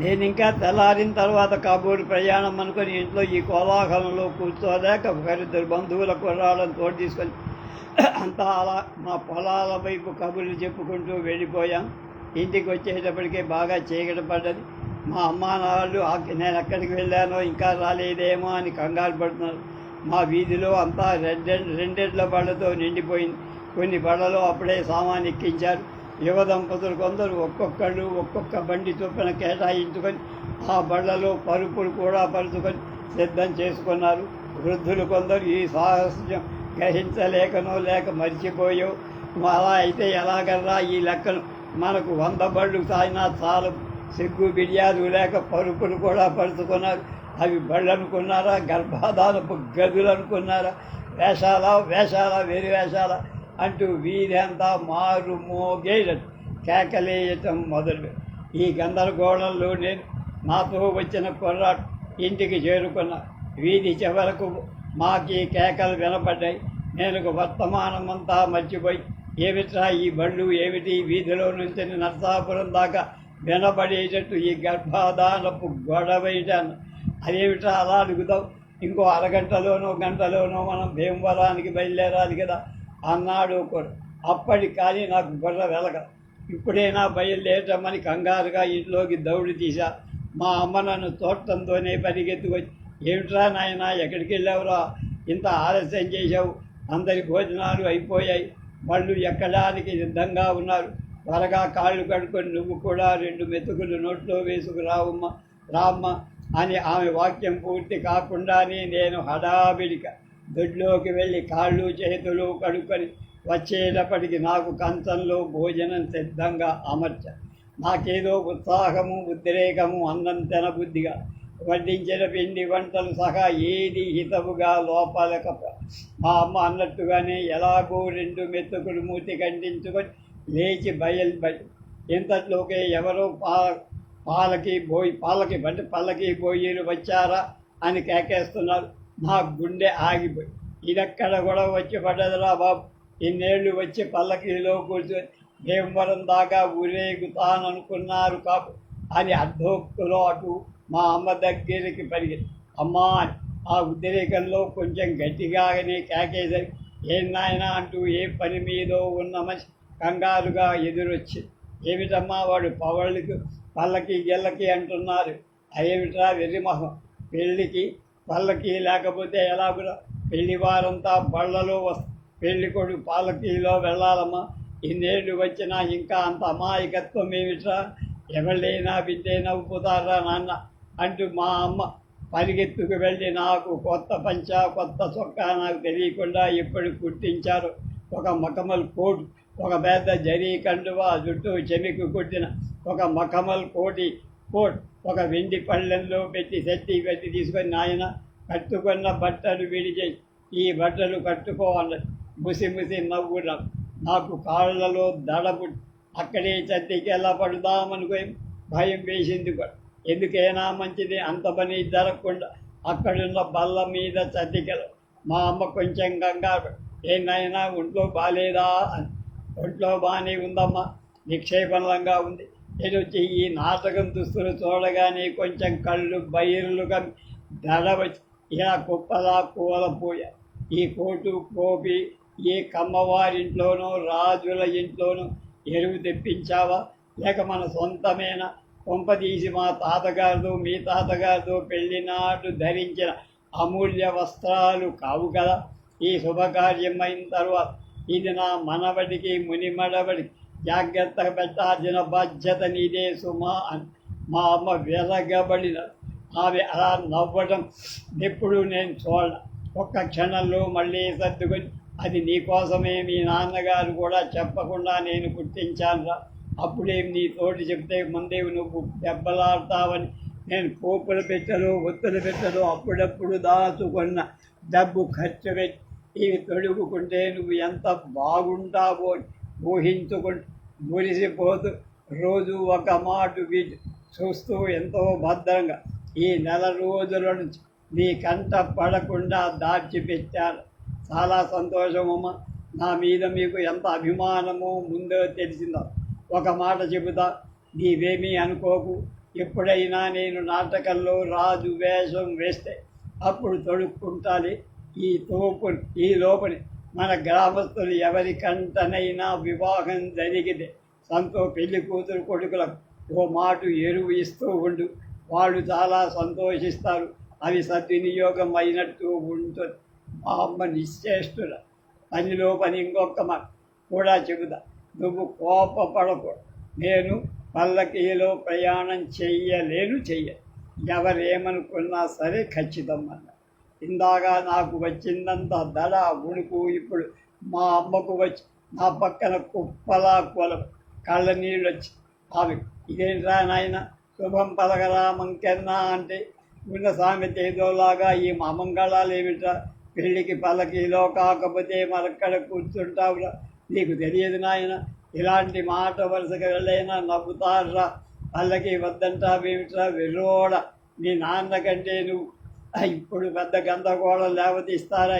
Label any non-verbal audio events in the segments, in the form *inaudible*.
నేను ఇంకా తెల్లారిన తర్వాత కాబూరు ప్రయాణం అనుకొని ఇంట్లో ఈ కోలాహలంలో కూర్చోలేక ఒకరిద్దరు బంధువుల రావడం తోడు తీసుకొని అంతా అలా మా పొలాల వైపు కబుర్లు చెప్పుకుంటూ వెళ్ళిపోయాం. ఇంటికి వచ్చేటప్పటికే బాగా చీకటి పడ్డది. మా అమ్మా నాళ్ళు ఆ- నేను ఎక్కడికి వెళ్ళానో ఇంకా రాలేదేమో అని కంగారు పడుతున్నారు. మా వీధిలో అంతా రెండె రెండెడ్ల బళ్ళతో నిండిపోయింది. కొన్ని బళ్ళలో అప్పుడే సామాన్ ఎక్కించారు. యువ దంపతులు కొందరు ఒక్కొక్కళ్ళు ఒక్కొక్క బండి చొప్పున కేటాయించుకొని ఆ బళ్ళలో పరుపులు కూడా పరుచుకొని సిద్ధం చేసుకున్నారు. వృద్ధులు కొందరు ఈ సాహస్యం గ్రహించలేకనో లేక మర్చిపోయో అలా అయితే ఎలాగర్రా ఈ లెక్కను మనకు వంద బళ్ళు సాగినా చాలు. సిగ్గు బిర్యాదు లేక పరుపులు కూడా పరుచుకున్నారు. అవి బళ్ళు అనుకున్నారా గర్భాధానపు గదులు అనుకున్నారా వేషాల? వేషాల? వేరు వేషాల? అంటూ వీరంతా మారు మోగేయటం కేకలేయటం మొదలు. ఈ గందరగోళంలో నేను నాతో వచ్చిన కుర్రాడు ఇంటికి చేరుకున్న వీధి చివరకు మాకి కేకలు వినపడ్డాయి. నేను వర్తమానమంతా మర్చిపోయి ఏమిట్రా ఈ బళ్ళు? ఏమిటి? వీధిలో నుంచి నర్సాపురం దాకా వినపడేటట్టు ఈ గర్భాధానపు గొడవేయటాను అదేమిట్రా? అలా అడుగుదాం. ఇంకో అరగంటలోనో గంటలోనో మనం భీమవరానికి బయలుదేరాలి కదా. అన్నాడు ఒకరు అప్పటి కానీ నాకు బుర్ర వెలగ. ఇప్పుడైనా బయలుదేరమని కంగారుగా ఇంట్లోకి దౌడు తీశా. మా అమ్మ నన్ను తోటంతోనే పరిగెత్తుకొచ్చి ఏమిట్రా నాయనా ఎక్కడికి వెళ్ళావురా? ఇంత ఆలస్యం చేశావు. అందరి భోజనాలు అయిపోయాయి. వాళ్ళు ఎక్కడానికి సిద్ధంగా ఉన్నారు. త్వరగా కాళ్ళు కడుక్కొని నువ్వు కూడా రెండు మెతుకులు నోట్లో వేసుకురావమ్మ రామ్మ అని ఆమె వాక్యం పూర్తి కాకుండానే నేను హడాబిడిక దొడ్లోకి వెళ్ళి కాళ్ళు చేతులు కడుక్కొని వచ్చేటప్పటికి నాకు కంచంలో భోజనం సిద్ధంగా అమర్చ. నాకేదో ఉత్సాహము ఉద్రేకము అన్నం తినబుద్ధిగా. వడ్డించిన పిండి వంటలు సహా ఏది హితవుగా లోపలక మా అమ్మ అన్నట్టుగానే ఎలాగో రెండు మెతుకులు మూతి కంటించుకొని లేచి బయలు ఇంతట్లోకే ఎవరో పా పాలకి పోయి పాలకి బండి పల్లకి పోయిలు వచ్చారా అని కేకేస్తున్నారు. నా గుండె ఆగిపోయి. ఇదక్కడ కూడా వచ్చి పడ్డదిరా బాబు. ఇన్నేళ్ళు వచ్చి పల్లకిలో కూర్చొని భీమవరం దాకా ఊరేగుతాననుకున్నారు కాపు. అని అర్ధోక్తులో అటు మా అమ్మ దగ్గరికి పరిగెత్తి అమ్మా ఆ ఉద్రేకంలో కొంచెం గట్టిగానే కేకేసరి ఏం నాయనా అంటూ ఏ పని మీదో ఉన్న మనిషి కంగారుగా ఎదురొచ్చి ఏమిటమ్మా వాడు పవళ్ళకి పల్లకి గిల్లకి అంటున్నారు. అదేమిట్రా వెర్రిమొహం? పెళ్ళికి పల్లకీ లేకపోతే ఎలాగురా? పెళ్ళి వారంతా బళ్ళలో వస్ పెళ్ళి కొడుకు పాలకీలో వెళ్ళాలమ్మా. ఇన్నేళ్ళు వచ్చినా ఇంకా అంత అమాయకత్వం ఏమిట్రా? ఎవళ్ళైనా వింటే నవ్వుతారా నాన్న? అంటూ మా అమ్మ పరిగెత్తుకు వెళ్ళి నాకు కొత్త పంచ కొత్త చొక్కా నాకు తెలియకుండా ఇప్పుడు కుట్టించారు. ఒక మకమల్ కోట్ ఒక పెద్ద జరీ కండువా జుట్టు చెమికి కుట్టిన ఒక మకమల్ కోటి కోట్ ఒక వెండి పళ్ళెంలో పెట్టి సెట్టి పెట్టి తీసుకొని నాయన కట్టుకున్న బట్టలు విడిచేసి ఈ బట్టలు కట్టుకో అన్నది ముసి ముసి నవ్వుడం నాకు కాళ్ళలో దడపు అక్కడే చత్తికి ఎలా పడుదామనుకో భయం వేసింది కూడా. ఎందుకైనా మంచిది అంత పని జరగకుండా అక్కడున్న బల్ల మీద చతికలు. మా అమ్మ కొంచెం కంగారు. ఏంటైనా ఒంట్లో బాగాలేదా అని. ఒంట్లో బాగానే ఉందమ్మా. నిక్షేపణంగా ఉంది. నేను వచ్చి ఈ నాటకం దుస్తులు చూడగానే కొంచెం కళ్ళు బయలుగా దడవచ్చి ఇలా కుప్పలా కూలపోయా ఈ కోటు కోపి ఏ కమ్మవారింట్లోనో రాజుల ఇంట్లోనో ఎరువు తెప్పించావా? లేక మన సొంతమైన? కొంపదీసి మా తాతగారితో మీ తాతగారితో పెళ్ళినాడు ధరించిన అమూల్య వస్త్రాలు కావు కదా? ఈ శుభకార్యం అయిన తర్వాత ఇది నా మనవడికి మునిమడవడికి జాగ్రత్తగా పెట్టాల్సిన బాధ్యత నీదే సుమా అని మా అమ్మ వెలగబడిన ఆమె అలా నవ్వడం ఎప్పుడు నేను చూడ ఒక్క క్షణంలో మళ్ళీ సర్దుకొని అది నీకోసమే మీ నాన్నగారు కూడా చెప్పకుండా నేను గుర్తించానురా. అప్పుడేం నీ తోటి చెప్తే ముందే నువ్వు దెబ్బలాడతావని నేను కోపులు పెట్టలు ఒత్తులు పెట్టలు అప్పుడప్పుడు దాచుకున్న డబ్బు ఖర్చు పెట్టి ఇవి తొడుగుకుంటే నువ్వు ఎంత బాగుంటావో అని ఊహించుకుంటూ మురిసిపోతూ రోజు ఒక మాట వీటి చూస్తూ ఎంతో భద్రంగా ఈ నెల రోజుల నుంచి నీ కంట పడకుండా దాచిపెట్టారు. చాలా సంతోషమమ్మా. నా మీద మీకు ఎంత అభిమానమో ముందో తెలిసిందో. ఒక మాట చెబుతా నీవేమీ అనుకోకు. ఎప్పుడైనా నేను నాటకంలో రాజు వేషం వేస్తే అప్పుడు తొడుక్కుంటాలి. ఈ తోపుని ఈ లోపలి మన గ్రామస్తులు ఎవరికంటనైనా వివాహం జరిగితే సంతో పెళ్ళి కూతురు కొడుకులకు ఓ మాట ఎరువు ఇస్తూ ఉండు. వాళ్ళు చాలా సంతోషిస్తారు. అవి సద్వినియోగం అయినట్టు ఉంటుంది. మా అమ్మ నిశ్చేష్టుల. పనిలో పని ఇంకొక మాట కూడా చెబుతా. నువ్వు కోపపడకూడదు నేను పల్లకీలో ప్రయాణం చెయ్యలేను చెయ్య. ఎవరేమనుకున్నా సరే ఖచ్చితం అన్న ఇందాక నాకు వచ్చిందంత దడ ఉణుకు ఇప్పుడు మా అమ్మకు వచ్చి నా పక్కన కుప్పలా కొలం కళ్ళ నీళ్ళు వచ్చి ఆమె ఇదేంట్రా నాయన? శుభం పలకరా మంకెన్నా అంటే ఉన్న సామెత ఏదోలాగా ఈ మామంగళాలు ఏమిట్రా? పెళ్ళికి పలకిలో కాకపోతే మరక్కడ కూర్చుంటావురా? నీకు తెలియదు నాయన ఇలాంటి మాట వరుసగా వెళ్ళైనా నవ్వుతారా? పల్లకి వద్దంటావేమిట్రా? వెర్రోడ నీ నాన్న కంటే నువ్వు ఇప్పుడు పెద్ద గందరగోళం లేవతీస్తారా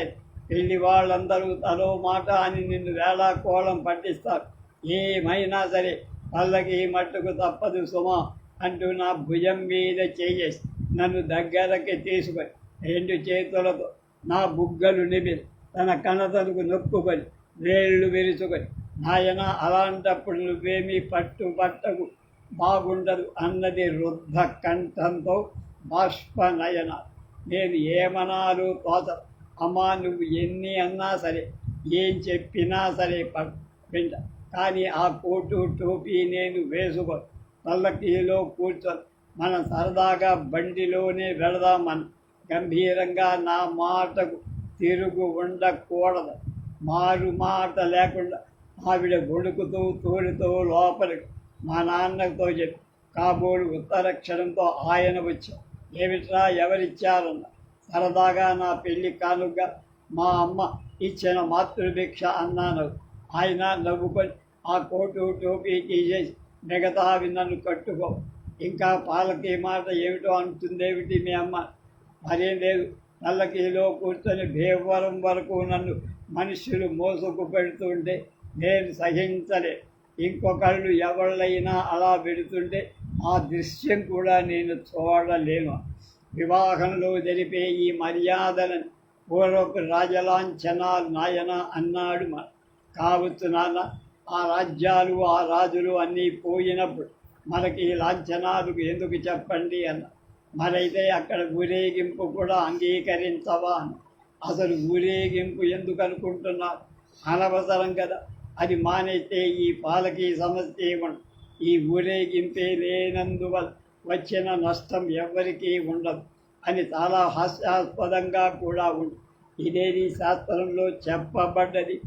పెళ్ళి వాళ్ళందరూ తలో మాట అని నిన్ను వేళా కోళం పట్టిస్తారు. ఏమైనా సరే పల్లకి మట్టుకు తప్పదు సుమా అంటూ నా భుజం మీద చేయేసి నన్ను దగ్గరకి తీసుకొని రెండు చేతులతో నా బుగ్గలు నిమిరి తన కణతలకు నొక్కుకొని వేళ్ళు విరుచుకొని నాయన అలాంటప్పుడు నువ్వేమీ పట్టు పట్టకు బాగుండదు అన్నది రుద్ధ కంఠంతో బాష్పనయన నేను ఏమనాలు తోచ అమ్మా నువ్వు ఎన్ని అన్నా సరే ఏం చెప్పినా సరే ప- వింట. కానీ ఆ కోటు టోపీ నేను వేసుకో పల్లకీలో కూర్చొని. మనం సరదాగా బండిలోనే వెళదామని గంభీరంగా నా మాటకు తిరుగు ఉండకూడదు. మారు మాట లేకుండా ఆవిడ గొడుకుతూ తోలుతో లోపలికి మా నాన్నతో చెప్పి కాబోలు ఉత్తర క్షణంతో ఆయన వచ్చాం ఏమిట్రా ఎవరిచ్చారన్న సరదాగా నా పెళ్ళి కానుక మా అమ్మ ఇచ్చిన మాతృభిక్ష అన్నాను. ఆయన నవ్వుకొని ఆ కోటు టోపీ తీసేసి మిగతావి నన్ను కట్టుకో. ఇంకా పాలకి మాట ఏమిటో అంటుందేమిటి మీ అమ్మ? మరేం లేదు. నల్లకిలో కూర్చొని భీవరం వరకు నన్ను మనుషులు మోసుకు పెడుతుంటే నేను సహించలే. ఇంకొకళ్ళు ఎవళ్ళైనా అలా పెడుతుంటే ఆ దృశ్యం కూడా నేను చూడలేను. వివాహంలో జరిపే ఈ మర్యాదలను పూర్వపు రాజలాంఛనాలు నాయన అన్నాడు మన కావచ్చు నాన్న. ఆ రాజ్యాలు ఆ రాజులు అన్నీ పోయినప్పుడు మనకి ఈ లాంఛనాలు ఎందుకు చెప్పండి అన్న. మరైతే అక్కడ ఊరేగింపు కూడా అంగీకరించవా అని అసలు ఊరేగింపు ఎందుకు అనుకుంటున్నారు అనవసరం కదా. అది మానైతే ఈ పాలకీ సమస్య ఏమన్నా ఈ ఊరేగింపే లేనందువల్ల వచ్చిన నష్టం ఎవ్వరికీ ఉండదు అని చాలా హాస్యాస్పదంగా కూడా ఉంది. ఇదేది శాస్త్రంలో చెప్పబడ్డది.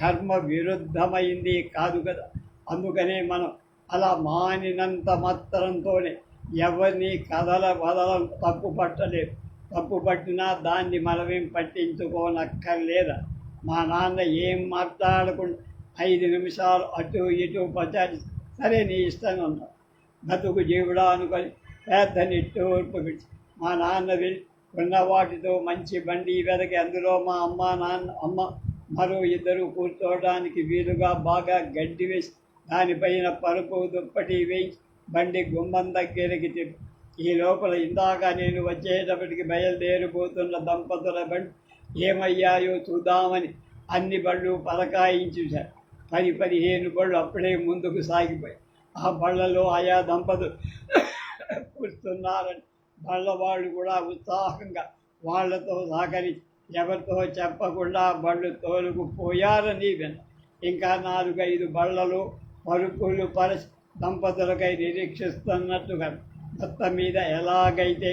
ధర్మ విరుద్ధమైంది కాదు కదా. అందుకనే మనం అలా మానినంత మాత్రంతోనే ఎవరిని కదల వదల తప్పు పట్టలేదు తప్పు పట్టినా దాన్ని మనమేం పట్టించుకోనక్కర్లేదా? మా నాన్న ఏం మాట్లాడకుండా ఐదు నిమిషాలు అటు ఇటు పచారి సరే నీ ఇష్టం అన్నా బతుకు జీవుడా అనుకొని పెద్ద నిట్టూర్పు పిచ్చి మా నాన్న వెళ్ళి ఉన్న వాటితో మంచి బండి వెదకి అందులో మా అమ్మ నాన్న అమ్మ మరో ఇద్దరు కూర్చోవడానికి వీలుగా బాగా గడ్డి వేసి దానిపైన పరుపు దుప్పటి వేసి బండి గుమ్మం దగ్గరికి తిప్పి. ఈ లోపల ఇందాక నేను వచ్చేటప్పటికి బయలుదేరిపోతున్న దంపతుల బండి ఏమయ్యాయో చూద్దామని అన్ని బళ్ళు పలకాయించేశారు పది పదిహేను బళ్ళు అప్పుడే ముందుకు సాగిపోయి. ఆ బళ్ళలో ఆయా దంపతులు కూర్చున్నారని బళ్ళ వాళ్ళు కూడా ఉత్సాహంగా వాళ్ళతో సహకరించి ఎవరితో చెప్పకుండా బళ్ళు తోలుకుపోయారని విన్న. ఇంకా నాలుగైదు బళ్ళలు పరుపులు పర దంపతులకై నిరీక్షిస్తున్నట్టుగా మొత్తం మీద ఎలాగైతే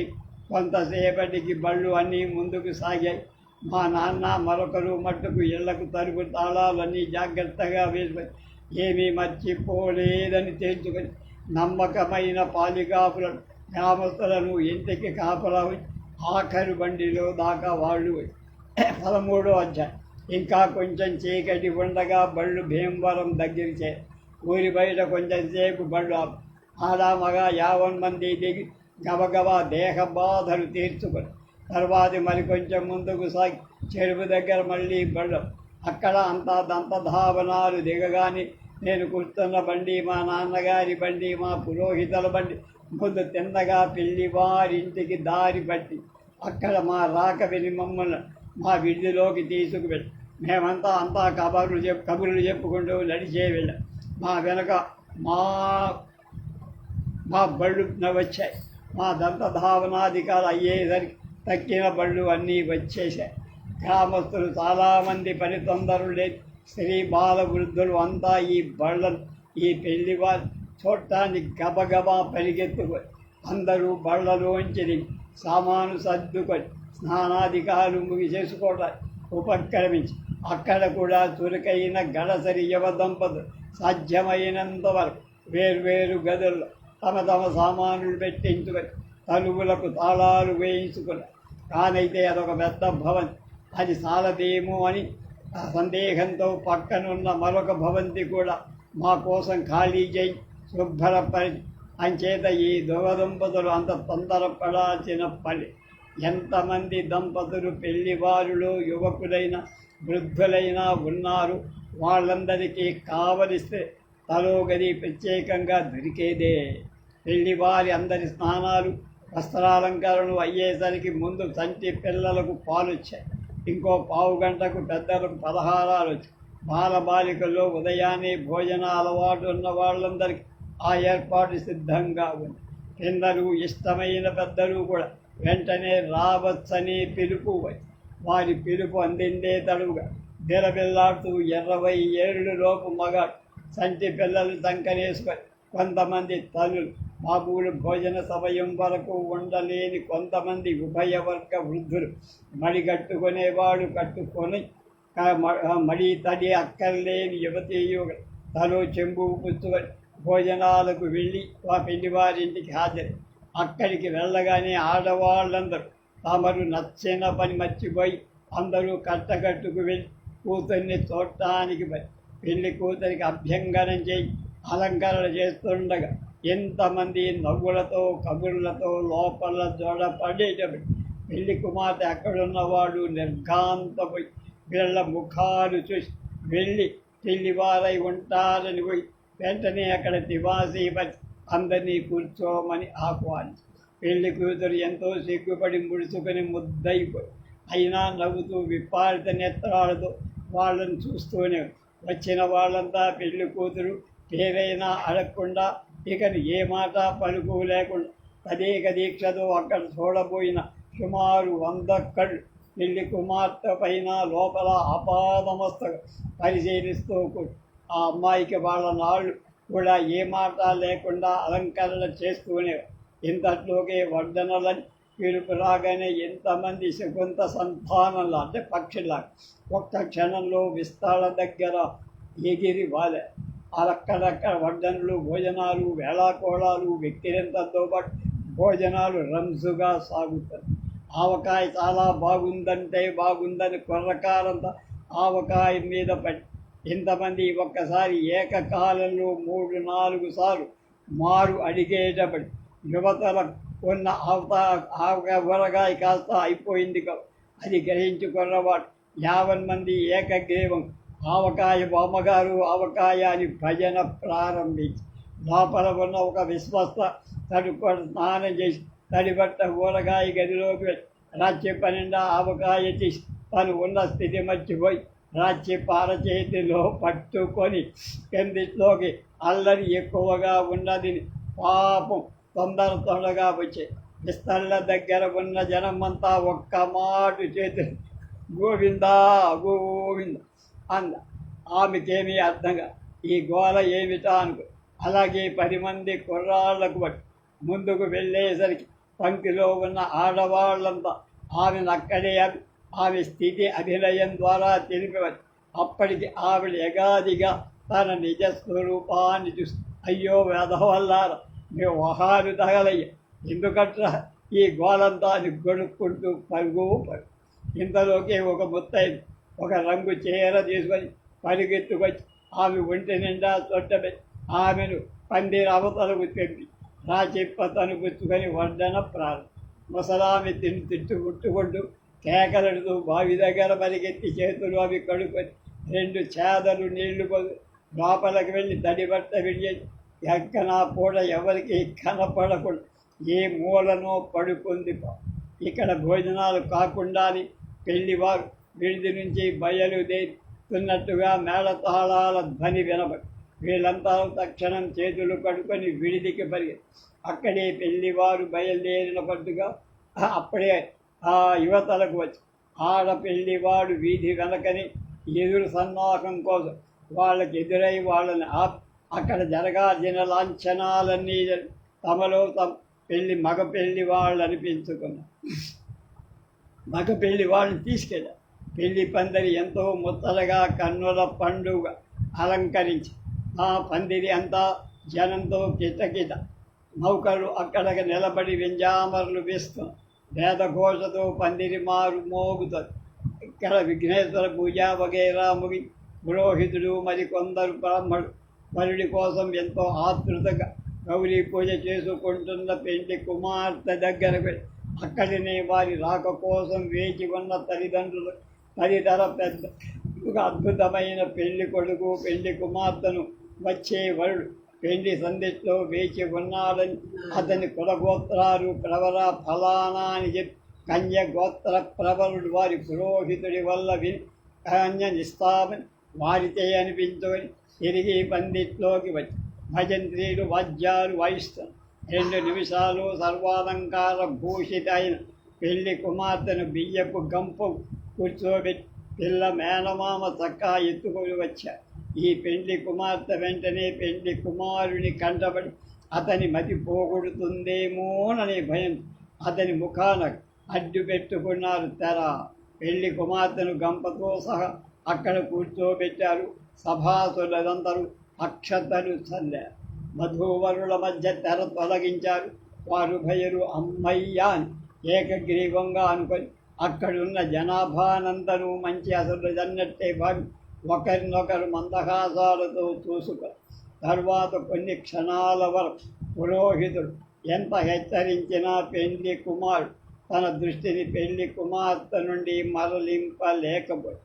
కొంతసేపటికి బళ్ళు అన్నీ ముందుకు సాగాయి. మా నాన్న మరొకరు మట్టుకు ఇళ్ళకు తలుపు తాళాలన్నీ జాగ్రత్తగా వేసుకొని ఏమీ మర్చిపోలేదని తేల్చుకొని నమ్మకమైన పాలికాపులను గ్రామస్తులను ఇంటికి కాపలా ఆఖరి బండిలో దాకా వాళ్ళు పదమూడో అధ్యాయం. ఇంకా కొంచెం చీకటి ఉండగా బళ్ళు భీమవరం దగ్గరచే ఊరి బయట కొంచెం సేపు బళ్ళు ఆడా మగ యావన్ మంది దిగి గబగబా దేహ బాధలు తీర్చుకొని తర్వాత మరి కొంచెం ముందుకు సాగి చెరువు దగ్గర మళ్ళీ బళ్ళు. అక్కడ అంతా దంతధావనాలు దిగగానే నేను కూర్చున్న బండి మా నాన్నగారి బండి మా పురోహితుల బండి ముందు తిన్నగా పెళ్ళి వారింటికి దారి పట్టి అక్కడ మా రాక విని మమ్మల్ని మా విడిలోకి తీసుకువెళ్ళి. మేమంతా అంతా కబుర్లు చెప్పు కబుర్లు చెప్పుకుంటూ నడిచే వెళ్ళాం. మా వెనక మా మా బళ్ళు వచ్చాయి మా దంత ధావనాధికారులు అయ్యేసరికి తక్కిన బళ్ళు అన్నీ వచ్చేసాయి గ్రామస్తులు చాలామంది పని తొందరలు స్త్రీ బాల వృద్ధులు అంతా ఈ బళ్ళ ఈ పెళ్ళి వారు చూడటానికి గబగబా పరిగెత్తుకొని అందరూ బళ్ళలోంచి సామాను సర్దుకొని స్నానాధికారులు ముగి చేసుకోవడానికి ఉపక్రమించి అక్కడ కూడా చురుకైన గడసరి యువ దంపతులు సాధ్యమైనంత వరకు వేర్వేరు గదుల్లో తమ తమ సామానులు పెట్టించుకొని తలుపులకు తాళాలు వేయించుకుని కానైతే అదొక పెద్ద భవన్ అది సాలదేమో అని ఆ సందేహంతో పక్కనున్న మరొక భవంతి కూడా మా కోసం ఖాళీ చేయి శుభ్రపరి అంచేత ఈ దురదంపతులు అంత తొందరపడాల్సిన పని. ఎంతమంది దంపతులు పెళ్ళివారులు యువకులైన వృద్ధులైనా ఉన్నారు? వాళ్ళందరికీ కావలిస్తే తలోగది ప్రత్యేకంగా దొరికేదే. పెళ్ళివారి అందరి స్నానాలు వస్త్రాలంకరణలు అయ్యేసరికి ముందు సంటి పిల్లలకు పాలు వచ్చాయి ఇంకో పావు గంటకు పెద్దలకు పదహారాలు వచ్చాయి. బాలబాలికల్లో ఉదయాన్నే భోజన అలవాటు ఉన్న వాళ్ళందరికీ ఆ ఏర్పాటు సిద్ధంగా ఉంది. పిల్లలు ఇష్టమైన పెద్దలు కూడా వెంటనే రావచ్చని పిలుపు వారి పిలుపు అందిందే తడువుగా. బిలబిల్లాడుతూ ఇరవై ఏళ్ళు లోపు మగాడు. సంటి పిల్లలు సంకనేసుకొని కొంతమంది తల్లులు మామూలు భోజన సమయం వరకు ఉండలేని కొంతమంది ఉభయవర్గ వృద్ధులు. మడి కట్టుకునేవాడు కట్టుకొని మడి తడి అక్కర్లేని యువతీ యువకులు తలో చెంబు పుచ్చుకొని భోజనాలకు వెళ్ళి ఆ పెళ్ళివారింటికి హాజరు. అక్కడికి వెళ్ళగానే ఆడవాళ్ళందరూ తమరు నచ్చిన పని మర్చిపోయి అందరూ కట్టకట్టుకు వెళ్ళి కూతుర్ని చూడటానికి పెళ్ళి కూతురికి అభ్యంగనం చేయి అలంకరణ చేస్తుండగా ఎంతమంది నవ్వులతో కబుర్లతో లోపల జోడపడేటప్పుడు పెళ్ళి కుమార్తె అక్కడున్నవాడు నిర్ఘాంతపోయి వీళ్ళ ముఖాలు చూసి వెళ్ళి తెలివారై ఉంటారని పోయి వెంటనే అక్కడ దివాసీ వచ్చి అందరినీ కూర్చోమని ఆహ్వానించి పెళ్ళి కూతురు ఎంతో సిగ్గుపడి ముడుచుకొని ముద్దయిపోయి అయినా నవ్వుతూ విప్పారిత నేత్రాలతో వాళ్ళని చూస్తూనే వచ్చిన వాళ్ళంతా పెళ్ళి కూతురు పేరైనా అడగకుండా ఇక ఏ మాట పలుకు లేకుండా తదేక దీక్షతో అక్కడ చూడబోయిన సుమారు వంద కళ్ళు పెళ్ళి కుమార్తె పైన లోపల అపాదమస్త పరిశీలిస్తూ ఆ అమ్మాయికి వాళ్ళ నాళ్ళు కూడా ఏ మాట లేకుండా అలంకరణ చేస్తూనే ఇంతట్లోకే వర్ధనలని పిలుపు రాగానే ఎంతమంది శకుంత సంతానంలో అంటే పక్షులా ఒక్క క్షణంలో విస్తాల దగ్గర ఎగిరి వాలే. అక్కడక్కడ వడ్డనలు భోజనాలు వేళాకోళాలు వ్యక్తిరంతతో పాటు భోజనాలు రంజుగా సాగుతాయి. ఆవకాయ చాలా బాగుందంటే బాగుందని కొర్రకారంత ఆవకాయ మీద ఇంతమంది ఒక్కసారి ఏకకాలంలో మూడు నాలుగు సార్లు మారు అడిగేటప్పుడు యువతల ఉన్న అవతా ఆవకాయ ఊరగాయ కాస్త అయిపోయింది అది గ్రహించి కొర్రవాడు యాభై మంది ఏకగ్రీవం ఆవకాయ బామ్మగారు ఆవకాయ అని భజన ప్రారంభించి లోపల ఉన్న ఒక విశ్వస్త తడుకొని స్నానం చేసి తడిబట్ట ఊరగాయ గదిలోకి వెళ్ళి పనిండా ఆవకాయ తీసి తను ఉన్న స్థితి మర్చిపోయి రాజ్య పారచేతిలో పట్టుకొని కిందిలోకి అల్లరి ఎక్కువగా ఉన్నదిని పాపం తొందర తొందరగా వచ్చే విస్తళ్ళ దగ్గర ఉన్న జనమంతా ఒక్క మాట చేతి గోవిందా గోవింద అంద. ఆమెకేమీ అర్థంగా? ఈ గోల ఏమిటా అనుకో. అలాగే పది మంది కుర్రాళ్ళకు బట్టి ముందుకు వెళ్ళేసరికి పంక్తిలో ఉన్న ఆడవాళ్ళంతా ఆమెను అక్కడే ఆమె స్థితి అభినయం ద్వారా తెలిపవచ్చు అప్పటికి ఆవిడ ఎగాదిగా తన నిజ స్వరూపాన్ని చూసి అయ్యో వెధవల్లారా మీ వహాలు తగలయ్య. ఎందుకట్రా ఈ గోలంతా అని గొడుక్కుంటూ పరుగు పరుగు. ఇంతలోకి ఒక ముత్తైంది ఒక రంగు చీర తీసుకొని పరిగెత్తుకొచ్చి ఆమె ఒంటి నిండా తొట్టబె ఆమెను పందిరి అవతలకు తెంపి రాచిప్ప తను గుచ్చుకొని వడ్డన ప్రారంభం ముసలామె తిని తిట్టు కుట్టుకుంటూ కేకలడుతూ బావి దగ్గర పరిగెత్తి చేతులు అవి కడుకొని రెండు చేదలు నీళ్ళు పొదు లోపలికి వెళ్ళి తడి బట్ట విడిచి ఎక్కన పూట ఎవరికి కనపడకుండా ఏ మూలనో పడుకుంది ఇక్కడ భోజనాలు కాకుండా పెళ్ళివారు విడిది నుంచి బయలుదేరుతున్నట్టుగా మేళతాళాల ధ్వని వినబడి వీళ్ళంతా తక్షణం చేతులు కడుకొని విడిదికి పరిగె అక్కడే పెళ్ళివారు బయలుదేరిన పట్టుగా అప్పుడే ఆ యువతలకు వచ్చి ఆడపెళ్ళివాడు వీధి వెనకని ఎదురు సన్నాహం కోసం వాళ్ళకి ఎదురై వాళ్ళని ఆప్ అక్కడ జరగాల్సిన లాంఛనాలన్నీ తమలో తమ పెళ్ళి మగ పెళ్ళి వాళ్ళు అనిపించుకున్నారు మగ పెళ్ళి వాళ్ళని తీసుకెళ్ళారు. పెళ్ళి పందిరి ఎంతో ముత్తలుగా కన్నుల పండుగ అలంకరించి ఆ పందిరి అంతా జనంతో కిటకిట. నౌకరు అక్కడ నిలబడి వెంజామరులు వేస్తూ వేదఘోషతో పందిరి మారు మోగుతుంది ఇక్కడ విఘ్నేశ్వర పూజ వగైరా ముగి పురోహితుడు మరి కొందరు బ్రాహ్మణుడు వరుడి కోసం ఎంతో ఆతృతగా గౌరీ పూజ చేసుకుంటున్న పెండి కుమార్తె దగ్గరకు వెళ్ళి అక్కడినే వారి రాక కోసం వేచి ఉన్న తల్లిదండ్రులు తదితర పెద్ద ఒక అద్భుతమైన పెళ్ళి కొడుకు పెళ్ళి కుమార్తెను వచ్చే వరుడు. పెళ్ళి సందిట్లో వేచి ఉన్నాడని అతని కులగోత్రాలు ప్రవర ఫలానా అని చెప్పి కన్య గోత్ర ప్రవరుడు వారి పురోహితుడి వల్ల విని కన్యనిస్తామని వారితే అనిపించుకొని తిరిగి పందిట్లోకి వచ్చి భజంత్రీలు వాద్యాలు వాయిస్తారు. రెండు నిమిషాలు సర్వాలంకార భూషిత అయిన పెళ్ళి కుమార్తెను బియ్యపు గంపు కూర్చోబెట్టి పిల్ల మేనమామ చక్కా ఎత్తుకొని వచ్చారు ఈ పెళ్ళి కుమార్తె వెంటనే పెండ్లి కుమారుని కంటబడి అతని మతి పోగొడుతుందేమోననే భయం. అతని ముఖాన అడ్డు పెట్టుకున్నారు తెర. పెళ్ళి కుమార్తెను గంపతో సహా అక్కడ కూర్చోబెట్టారు. సభాసులందరూ అక్షతలు చల్లారు మధువరుల మధ్య తెర తొలగించారు. వారు భయరు అమ్మయ్యా అని ఏకగ్రీవంగా అనుకొని అక్కడున్న జనాభానందరూ మంచి అసలు జన్నట్టే భావి. ఒకరినొకరు మందహాసాలతో చూసుకొని తర్వాత కొన్ని క్షణాల వరకు పురోహితుడు ఎంత హెచ్చరించినా పెళ్ళి కుమారుడు తన దృష్టిని పెళ్ళి కుమార్తె నుండి మరలింపలేకపోయి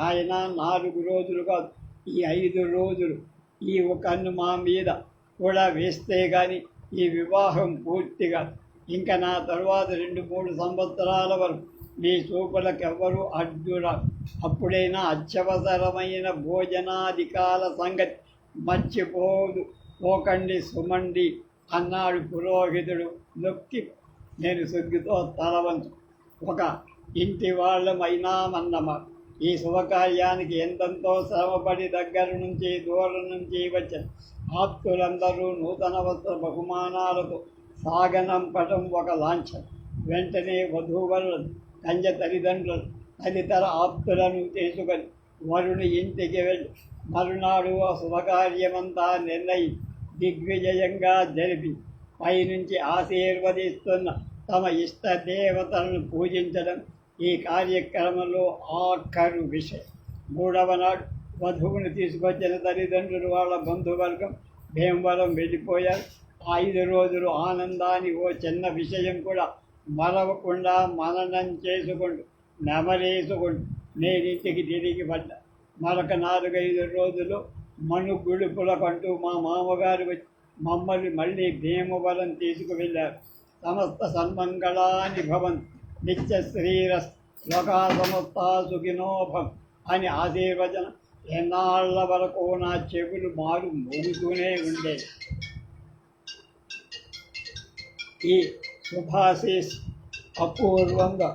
ఆయన నాలుగు రోజులు కాదు ఈ ఐదు రోజులు ఈ కన్ను మా మీద కూడా వేస్తే కానీ ఈ వివాహం పూర్తిగా ఇంకా నా తరువాత రెండు మూడు సంవత్సరాల వరకు మీ చూపులకెవ్వరు ఎవ్వరూ అప్పుడైనా అత్యవసరమైన భోజనాధికాల సంగతి మర్చిపోదు. పోకండి సుమండి అన్నాడు పురోహితుడు నొక్కి. నేను సుగ్గితో తలవంచు ఒక ఇంటి వాళ్ళమైనామన్నమా ఈ శుభకార్యానికి ఎంతెంతో శ్రమపడి దగ్గర నుంచి దూరం నుంచి వచ్చిన ఆప్తులందరూ నూతన వస్త్ర బహుమానాలకు సాగనంపటం ఒక లాంఛనం. వెంటనే వధూవరులను కంజ తల్లిదండ్రులు తదితర ఆప్తులను తీసుకొని వరుని ఇంటికి వెళ్ళి. మరునాడు ఆ శుభకార్యమంతా నిర్ణయి దిగ్విజయంగా జరిపి పైనుంచి ఆశీర్వదిస్తున్న తమ ఇష్ట దేవతలను పూజించడం ఈ కార్యక్రమంలో ఆఖరు విషయం. మూడవ నాడు వధువును తీసుకొచ్చిన తల్లిదండ్రులు వాళ్ళ బంధువర్గం భీమవరం వెళ్ళిపోయారు. ఐదు రోజులు ఆనందాన్ని ఓ చిన్న విషయం కూడా మరవకుండా మననం చేసుకుంటూ నెమరేసుకుంటూ నేనింటికి తిరిగి పడ్డా. మరొక నాలుగైదు రోజులు మను గుడుపులకంటూ మా మామగారు వచ్చి మమ్మల్ని మళ్ళీ భీమవరం తీసుకువెళ్ళారు. సమస్త సన్మంగళాని భవన్ నిత్య శ్రీరస్ లోకా సమస్త సుఖినోభం అని ఆశీర్వచనం. ఎన్నాళ్ళ వరకు నా చెవులు మారు మోగుతూనే ఉండేది ఈ శుభాశీస్ అపూర్వంగా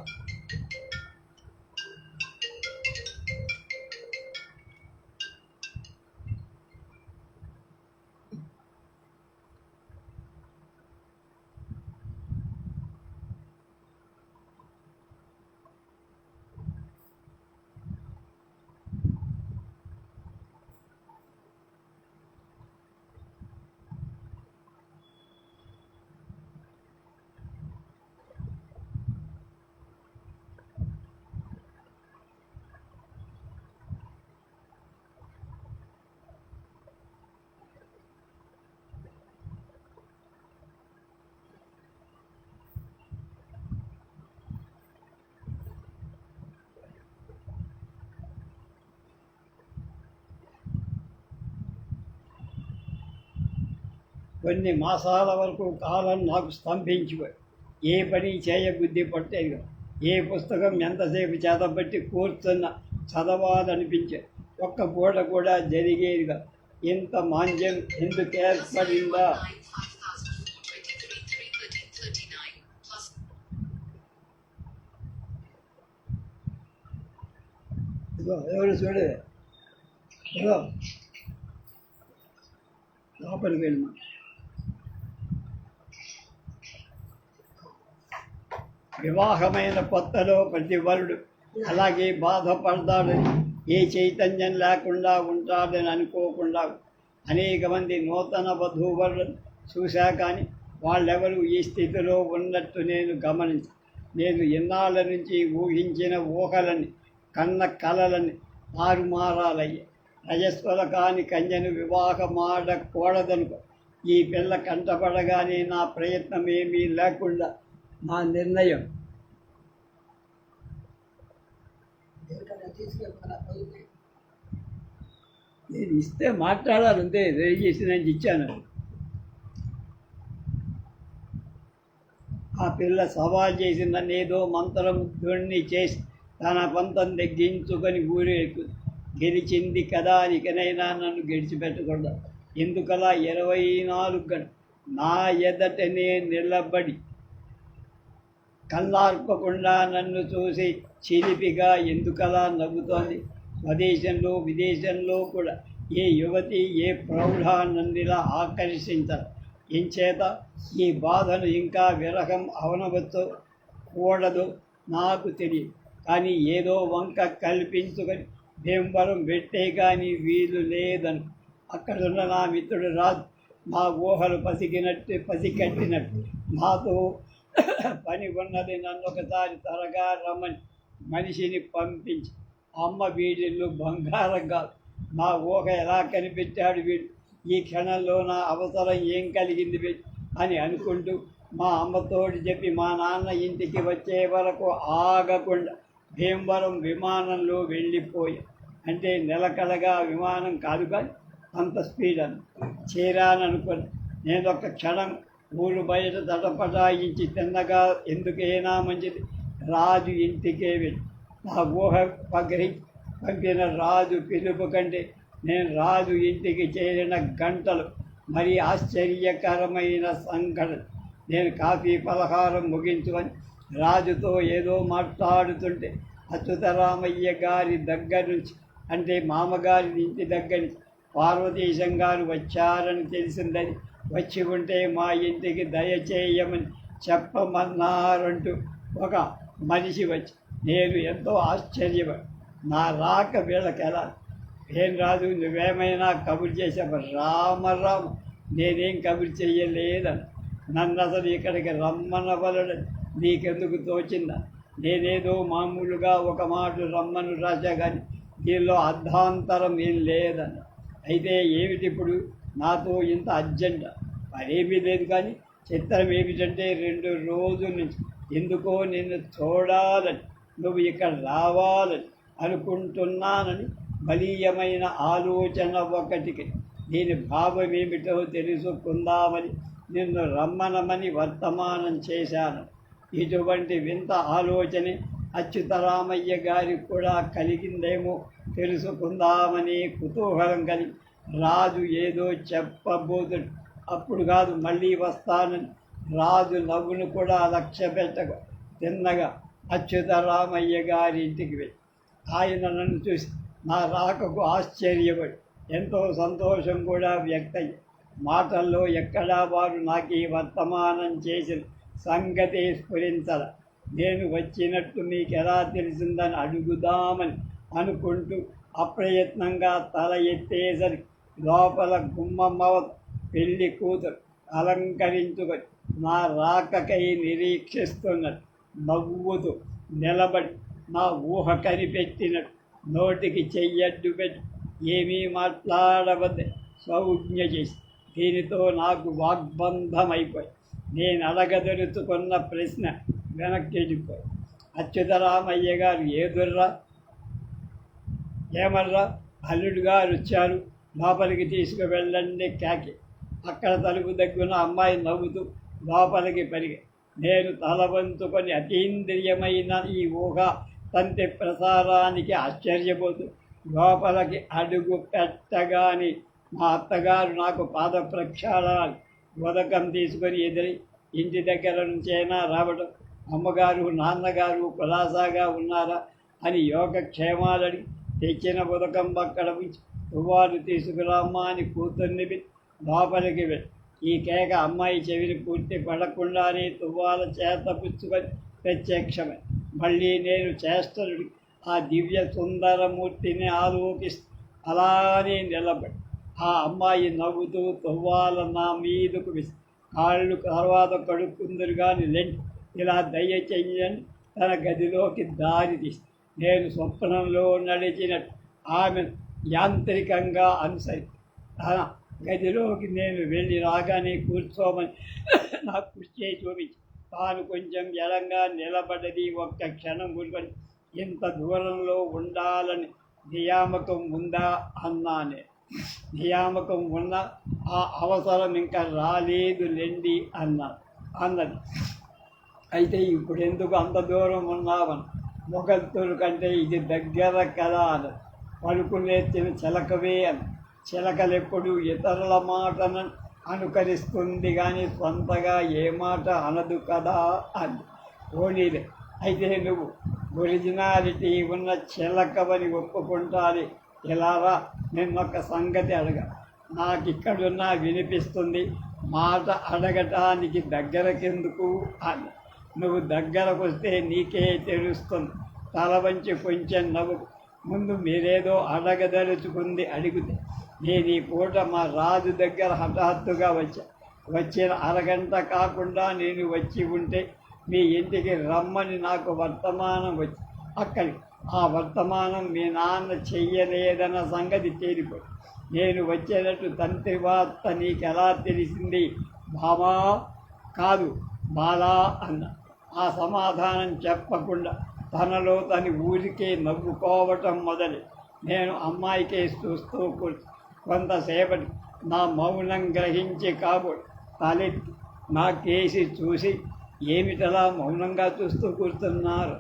కొన్ని మాసాల వరకు కాలం నాకు స్తంభించిపోయి ఏ పని చేయబుద్ధి పట్టేది ఏ పుస్తకం ఎంతసేపు చేతబట్టి కూర్చున్న చదవాలనిపించే ఒక్క పూట కూడా జరిగేదిగా ఇంత మాంద్యం ఎందుకు ఏర్పడిందా? ఎవరు చూడు? లోపలికి వెళ్ళమా వివాహమైన కొత్తలో ప్రతి వరుడు. అలాగే బాధపడతాడని ఏ చైతన్యం లేకుండా ఉంటాడని అనుకోకుండా అనేక మంది నూతన వధూవరులను చూశా కానీ వాళ్ళెవరు ఈ స్థితిలో ఉన్నట్టు నేను గమనించి నేను ఇన్నాళ్ళ నుంచి ఊహించిన ఊహలని కన్న కలలని మారుమారాలయ్యా. రజస్వల కాని కన్యను వివాహమాడకూడదనుకో. ఈ పిల్ల కంటపడగానే నా ప్రయత్నం ఏమీ లేకుండా నా నిర్ణయం. నేను ఇస్తే మాట్లాడాలంతే రెడీ చేసి నేను ఇచ్చాను. ఆ పిల్ల సవాల్ చేసి నన్ను ఏదో మంత్రముగ్ధుణ్ణి చేసి తన పంతం తగ్గించుకొని ఊరు గెలిచింది కదా ఇకనైనా నన్ను గెడిచిపెట్టకూడదు ఎందుకలా ఇరవై నాలుగు గంట నా ఎదటనే నిలబడి కళ్ళార్పకుండా నన్ను చూసి చిలిపిగా ఎందుకలా నవ్వుతోంది? స్వదేశంలో విదేశంలో కూడా ఏ యువతి ఏ ప్రౌఢ నన్నిలా ఆకర్షించరు. ఇంచేత ఈ బాధను ఇంకా విరహం అవనవచ్చో కూడదు నాకు తెలియదు. కానీ ఏదో వంక కల్పించుకొని భీమవరం పెట్టే కానీ వీలు లేదను. అక్కడున్న నా మిత్రుడు రాజు మా ఊహలు పసిగినట్టు పసికట్టినట్టు. నాతో పని ఉన్నది నన్ను ఒకసారి త్వరగా రమ్మని మనిషిని పంపించి. అమ్మ వీడిల్లు బంగారం కాదు. నా ఊహ ఎలా కనిపెట్టాడు వీడు? ఈ క్షణంలో నా అవసరం ఏం కలిగింది అని అనుకుంటూ మా అమ్మతోటి చెప్పి మా నాన్న ఇంటికి వచ్చే వరకు ఆగకుండా భీమవరం విమానంలో వెళ్ళిపోయి. అంటే నిలకడగా విమానం కాదు కానీ అంత స్పీడ్ అని చేరాననుకుని నేను ఒక క్షణం మూడు బయట తడపటాయించి తిన్నగా ఎందుకైనా మంచిది? రాజు ఇంటికే వెళ్ళి నా ఊహ పగిలి పంపిన రాజు పిలుపు కంటే నేను రాజు ఇంటికి చేరిన గంటలు మరి ఆశ్చర్యకరమైన సంఘటన. నేను కాఫీ పలహారం ముగించుకొని రాజుతో ఏదో మాట్లాడుతుంటే అచ్యుతరామయ్య గారి దగ్గర నుంచి అంటే మామగారి ఇంటి దగ్గర నుంచి పార్వతీశం గారు వచ్చారని తెలిసిందని వచ్చి ఉంటే మా ఇంటికి దయచేయమని చెప్పమన్నారంటూ ఒక మనిషి వచ్చి నేను ఎంతో ఆశ్చర్య నా రాక వీళ్ళకి ఎలా? ఏం రాదు నువ్వేమైనా కబురు చేసావు రామరామ నేనేం కబురు చేయలేదని. నన్ను అసలు ఇక్కడికి రమ్మనవలడని నీకెందుకు తోచిందా? నేనేదో మామూలుగా ఒక మాట రమ్మను రాజా కానీ దీనిలో అర్ధాంతరం ఏం లేదని. అయితే ఏమిటి ఇప్పుడు నాతో ఇంత అర్జెంటా? మరేమీ లేదు కానీ చిత్రం ఏమిటంటే రెండు రోజుల నుంచి ఎందుకో నిన్ను చూడాలని నువ్వు ఇక్కడ రావాలని అనుకుంటున్నానని బలీయమైన ఆలోచన ఒకటికి. దీని భావం ఏమిటో తెలుసుకుందామని నిన్ను రమ్మనమని వర్తమానం చేశాను. ఇటువంటి వింత ఆలోచనే అచ్యుతరామయ్య గారికి కూడా కలిగిందేమో తెలుసుకుందామని కుతూహలం కలిగి రాజు ఏదో చెప్పబోతుడు అప్పుడు కాదు మళ్ళీ వస్తానని రాజు నవ్వును కూడా లక్ష్య పెట్టక తిన్నగా అచ్యుతరామయ్య గారి ఇంటికి వెళ్ళి. ఆయన నన్ను చూసి నా రాకకు ఆశ్చర్యపడి ఎంతో సంతోషం కూడా వ్యక్తయ్యి. మాటల్లో ఎక్కడా వారు నాకు ఈ వర్తమానం చేసిన సంగతి స్ఫురించల. నేను వచ్చినట్టు మీకు ఎలా తెలిసిందని అడుగుదామని అనుకుంటూ అప్రయత్నంగా తల ఎత్తేసరికి లోపల గుమ్మమ్మవ పెళ్ళి కూతురు అలంకరించుకొని నా రాకకై నిరీక్షిస్తున్నట్టు నవ్వుతూ నిలబడి నా ఊహ కనిపెట్టినట్టు నోటికి చెయ్యడ్డు పెట్టి ఏమీ మాట్లాడవద్దు సౌజ్ఞ చేసి దీనితో నాకు వాగ్బంధం నేను అడగదలుచుకున్న ప్రశ్న వెనక్కి అచ్యుతరామయ్య గారు ఏదుర్రా? ఏమర్రా? అల్లుడు గారు వచ్చారు. లోపలికి తీసుకువెళ్ళండి కాకి. అక్కడ తలుపు దగ్గున అమ్మాయి నవ్వుతూ లోపలికి పరిగి. నేను తలవంతుకొని అతీంద్రియమైన ఈ ఊహ తంతి ప్రసారానికి ఆశ్చర్యపోతూ లోపలికి అడుగు పెట్టగాని మా అత్తగారు నాకు పాద ప్రక్షాళాలు ఉదకం తీసుకొని ఎదిరి ఇంటి దగ్గర నుంచైనా రావడం అమ్మగారు నాన్నగారు కులాసాగా ఉన్నారా అని యోగక్షేమాలని తెచ్చిన ఉదకం పక్కడ ఉంచి తువ్వాలు తీసుకురామ్మా అని కూతుర్ని లోపలికి ఈ కేక అమ్మాయి చెవిని పూర్తి పడకుండానే తువ్వాల చేత పుచ్చుకొని ప్రత్యక్షమే. మళ్ళీ నేను చేష్టనుడి ఆ దివ్య సుందరమూర్తిని ఆలోకిస్తూ అలానే నిలబడి ఆ అమ్మాయి నవ్వుతూ తువ్వాల నా మీదకు కాళ్ళు తర్వాత కడుక్కుందరు కానీ లెండి ఇలా దయచేయండి తన గదిలోకి దారి తీసి నేను స్వప్నంలో నడిచినట్టు ఆమె యాంత్రికంగా అనుసరి తన గదిలోకి నేను వెళ్ళి రాగానే కూర్చోమని *coughs* నాకు కుర్చీ చూపించి తాను కొంచెం ఎడంగా నిలబడ్డది ఒక్క క్షణం కూర్చొని ఇంత దూరంలో ఉండాలని నియామకం ఉందా అన్నానే. నియామకం ఉన్న ఆ అవసరం ఇంకా రాలేదు లెండి అన్నా అన్నది. అయితే ఇప్పుడు ఎందుకు అంత దూరం ఉన్నావని మొగల్తూరు కంటే ఇది దగ్గర కదా అని పలుకునేర్చిన చిలకవే అని చిలకలెప్పుడు ఇతరుల మాటను అనుకరిస్తుంది కానీ సొంతగా ఏ మాట అనదు కదా అని. పోనీలే అయితే నువ్వు ఒరిజినాలిటీ ఉన్న చిలకవని ఒప్పుకుంటాలి ఇలా రా సంగతి అడగ. నాకు ఇక్కడున్నా వినిపిస్తుంది మాట అడగటానికి దగ్గరకెందుకు అని. నువ్వు దగ్గరకు వస్తే నీకే తెలుస్తుంది. తల వంచి కొంచెం నవ్వు. ముందు మీరేదో అడగదలుచుకుంది అడిగితే నేను ఈ పూట మా రాజు దగ్గర హఠాత్తుగా వచ్చా. వచ్చిన అరగంట కాకుండా నేను వచ్చి ఉంటే మీ ఇంటికి రమ్మని నాకు వర్తమానం వచ్చి అక్కడి ఆ వర్తమానం మీ నాన్న చెయ్యలేదన్న సంగతి తేలిపోయి నేను వచ్చేటట్టు తంత్రి వార్త నీకెలా తెలిసింది? బాబా కాదు బాలా అన్న. ఆ సమాధానం చెప్పకుండా తనలో తని ఊరికే నవ్వుకోవటం మొదలు నేను అమ్మాయికే చూస్తూ కూర్చు కొంతసేపటి నా మౌనం గ్రహించి కాబోడు తలెత్తి నా కేసి చూసి ఏమిటలా మౌనంగా చూస్తూ కూర్చున్నారు?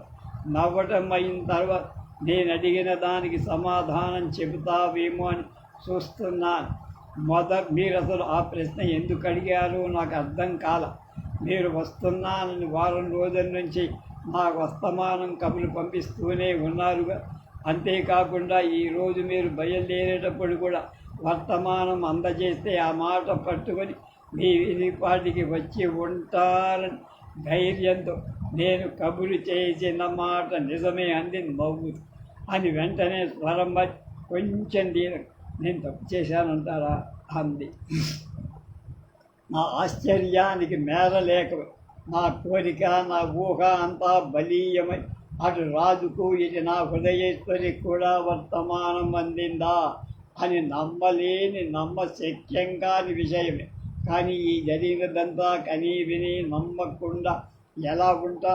నవ్వటం అయిన తర్వాత నేను అడిగిన దానికి సమాధానం చెబుతావేమో అని చూస్తున్నాను. మొద మీరు అసలు ఆ ప్రశ్న ఎందుకు అడిగారు నాకు అర్థం కాల. మీరు వస్తున్నానని వారం రోజుల నుంచి నా వస్తమానం కబులు పంపిస్తూనే ఉన్నారుగా. అంతేకాకుండా ఈరోజు మీరు బయలుదేరేటప్పుడు కూడా వర్తమానం అందజేస్తే ఆ మాట పట్టుకొని మీ వినిపాటికి వచ్చి ఉంటారని ధైర్యంతో నేను కబురు చేసిన మాట నిజమే అంది నవ్వు అని వెంటనే స్వరం కొంచెం దీని నేను తప్పు చేశానంటారా? అంది. నా ఆశ్చర్యానికి మేరలేక నా కోరిక నా ఊహ అంతా బలీయమై అటు రాజుకు ఇది నా హృదయేశ్వరికి కూడా వర్తమానం అందిందా? అని నమ్మలేని నమ్మశక్యం కాని విషయమే. కానీ ఈ జరిగినదంతా కనీ విని నమ్మకుండా ఎలా ఉంటా?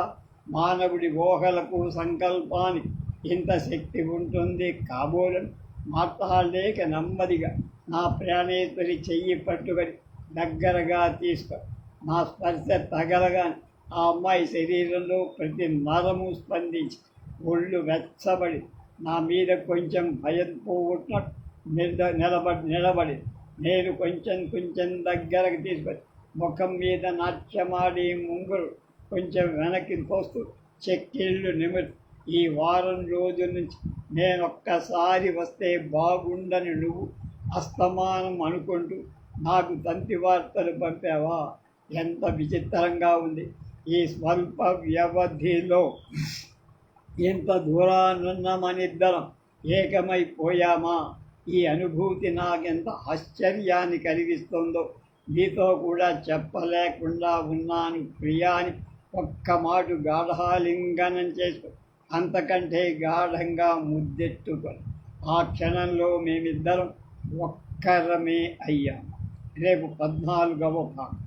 మానవుడి ఊహలకు సంకల్పానికి ఇంత శక్తి ఉంటుంది కాబోలని మాట్లాడలేక నెమ్మదిగా నా ప్రాణేశ్వరి చెయ్యి పట్టుకొని దగ్గరగా తీసుకో. నా స్పర్శ తగలగానే ఆ అమ్మాయి శరీరంలో ప్రతి నరము స్పందించి ఒళ్ళు వెచ్చబడి నా మీద కొంచెం భయం పోగొట్టినట్టు నిద నిలబడి నిలబడి నేను కొంచెం కొంచెం దగ్గరకు తీసుకొని ముఖం మీద నాట్యమాడి ముంగురు కొంచెం వెనక్కి పోస్తూ చెక్కిళ్ళు నిమిర్ ఈ వారం రోజుల నుంచి నేను ఒక్కసారి వస్తే బాగుండని నువ్వు అస్తమానం అనుకుంటూ నాకు తంతి వార్తలు పంపావా? ఎంత విచిత్రంగా ఉంది. ఈ స్వల్ప వ్యవధిలో ఎంత దూరానున్న మనిద్దరం ఏకమైపోయామా? ఈ అనుభూతి నాకెంత ఆశ్చర్యాన్ని కలిగిస్తుందో. మీతో కూడా చెప్పలేకుండా ఉన్నాను ప్రియాని. ఒక్క మాటు గాఢాలింగనం చేసుకో అంతకంటే గాఢంగా ముద్దెట్టుకొని ఆ క్షణంలో మేమిద్దరం ఒక్కరమే అయ్యాము రేపు పద్నాలుగవ భాగం.